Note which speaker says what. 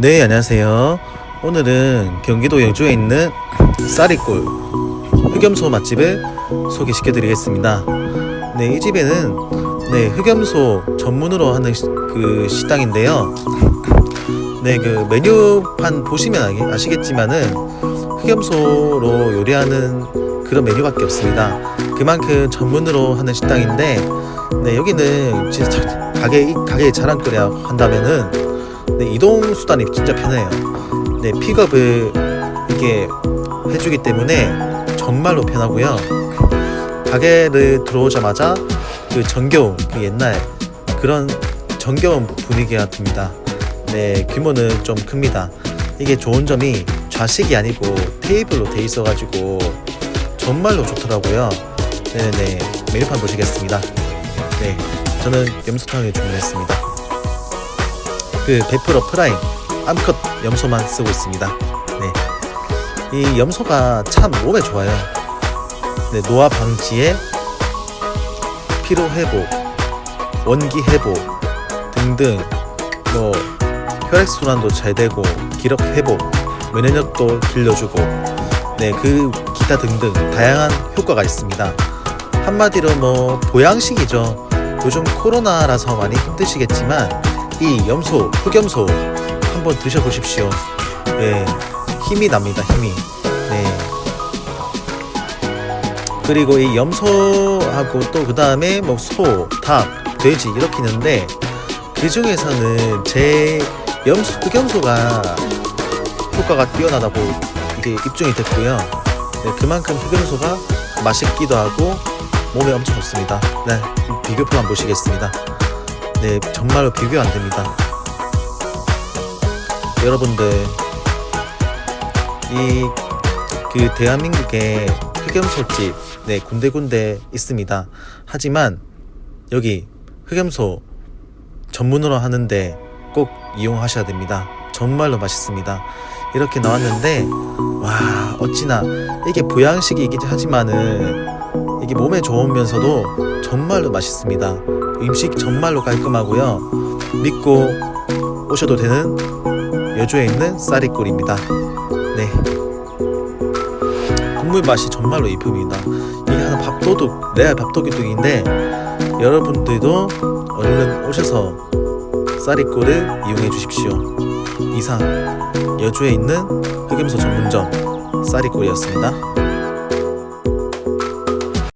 Speaker 1: 네, 안녕하세요. 오늘은 경기도 여주에 있는 쌀이골 흑염소 맛집을 소개시켜 드리겠습니다. 네, 이 집에는 네, 흑염소 전문으로 하는 시- 그 식당인데요. 네, 그 메뉴판 보시면 아기- 아시겠지만은 흑염소로 요리하는 그런 메뉴밖에 없습니다. 그만큼 전문으로 하는 식당인데, 네, 여기는 진짜 자- 가게, 이 가게의 자랑거리라 한다면은 네, 이동 수단이 진짜 편해요. 네, 픽업을 이게 해주기 때문에 정말로 편하고요. 가게를 들어오자마자 그 정겨운 그 옛날 그런 정겨운 분위기가 듭니다. 네, 규모는 좀 큽니다. 이게 좋은 점이 좌식이 아니고 테이블로 돼 있어가지고 정말로 좋더라고요. 네네 메뉴판 보시겠습니다. 네, 저는 염소탕을 주문했습니다. 그 100% 프라임 암컷 염소만 쓰고 있습니다. 네, 이 염소가 참 몸에 좋아요. 네, 노화 방지에 피로 회복, 원기 회복 등등 뭐 혈액 순환도 잘 되고 기력 회복, 면역력도 길러주고 네, 그 기타 등등 다양한 효과가 있습니다. 한마디로 뭐 보양식이죠. 요즘 코로나라서 많이 힘드시겠지만 이 염소, 흑염소 한번 드셔보십시오. 네, 힘이 납니다. 힘이. 네. 그리고 이 염소하고 또 그 다음에 뭐 소, 닭, 돼지 이렇게 있는데 그 중에서는 제 염소, 흑염소가 효과가 뛰어나다고 이게 입증이 됐고요. 네, 그만큼 흑염소가 맛있기도 하고 몸에 엄청 좋습니다. 네, 비교표 한번 보시겠습니다. 네, 정말로 비교 안 됩니다. 여러분들 이 그 대한민국에 흑염소집 네 군데군데 있습니다. 하지만 여기 흑염소 전문으로 하는데 꼭 이용하셔야 됩니다. 정말로 맛있습니다. 이렇게 나왔는데 와 어찌나 이게 보양식이긴 하지만은 이게 몸에 좋으면서도 정말로 맛있습니다. 음식 정말로 깔끔하고요. 믿고 오셔도 되는 여주에 있는 쌀이골입니다. 네. 국물 맛이 정말로 이쁩니다. 이게 하나 밥도둑, 레알 밥도둑인데 여러분들도 얼른 오셔서 쌀이골을 이용해 주십시오. 이상 여주에 있는 흑염소 전문점 쌀이골이었습니다.